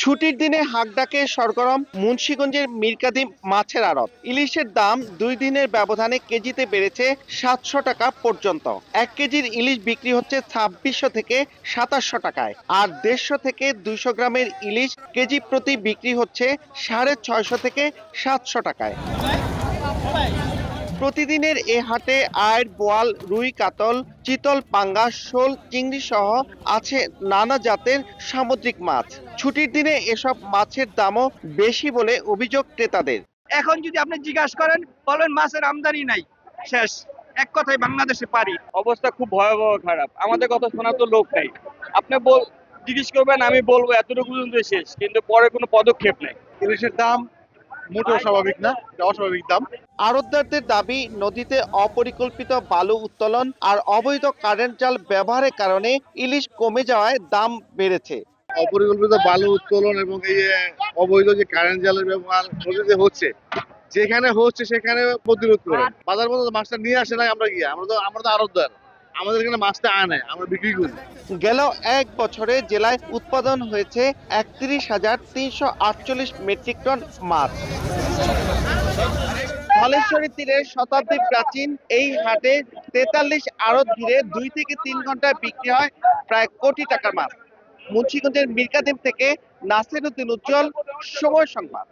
ছুটির দিনে হাকডাকে সরগরম মুন্সীগঞ্জের মিরকাদিম মাছের আড়ত। ইলিশের দাম দুই দিনের ব্যবধানে কেজিতে বেড়েছে সাতশো টাকা পর্যন্ত। এক কেজির ইলিশ বিক্রি হচ্ছে ছাব্বিশশো থেকে সাতাশশো টাকায়। আর দেড়শো থেকে দুইশো গ্রামের ইলিশ কেজি প্রতি বিক্রি হচ্ছে সাড়ে ছয়শো থেকে সাতশো টাকায়। প্রতিদিনের এ হাটে আয়ের বোয়াল রুই কাতল চিতল পাঙ্গা শোল চিংড়ি সহ আছে নানা জাতের সামুদ্রিক মাছ। ছুটির দিনে এসব মাছের দামও বেশি বলে অভিযোগ ক্রেতাদের। এখন যদি আপনি জিজ্ঞাসা করেন বলেন মাছের আমদানি নাই। শেষ। এক কথায় বাংলাদেশে পারি। অবস্থা খুব ভয়াবহ খারাপ। আমাদের কথা শোনা তো লোক নাই। আপনি বল জিজ্ঞেস করবেন আমি বলব এতটুকু পর্যন্ত শেষ। কিন্তু পরে কোনো পদক্ষেপ নেই। জিনিসের দাম মোটেও স্বাভাবিক না এটা অস্বাভাবিক দাম। আড়তদারদের দাবি নদীতে অপরিকল্পিত বালু উত্তোলন আর অবৈধ কারেন্ট জাল ব্যবহারের কারণে ইলিশ কমে যাওয়ায় দাম বেড়েছে। অপরিকল্পিত বালু উত্তোলন এবং এই অবৈধ যে কারেন্ট জালের ব্যবহার নদীতে হচ্ছে যেখানে হচ্ছে সেখানে প্রতিরোধ করে। বাজার মতো মাছটা নিয়ে আসে না আমরা গিয়ে আমরা তো আমরা তো আড়তদার আমাদের এখানে মাছটা আনে আমরা বিক্রি করি। গেল এক বছরে জেলায় উৎপাদন হয়েছে একত্রিশ হাজার তিনশো আটচল্লিশ মেট্রিক টন মাছ। ধলেশ্বরী তীরে শতাব্দী প্রাচীন, এই হাটে তেতাল্লিশ আড়ত ঘিরে দুই থেকে তিন ঘন্টায় বিক্রি হয় প্রায় কোটি টাকার মাছ। মুন্সীগঞ্জের মির্কাদেব থেকে নাসির উদ্দিন উজ্জ্বল, সময় সংবাদ।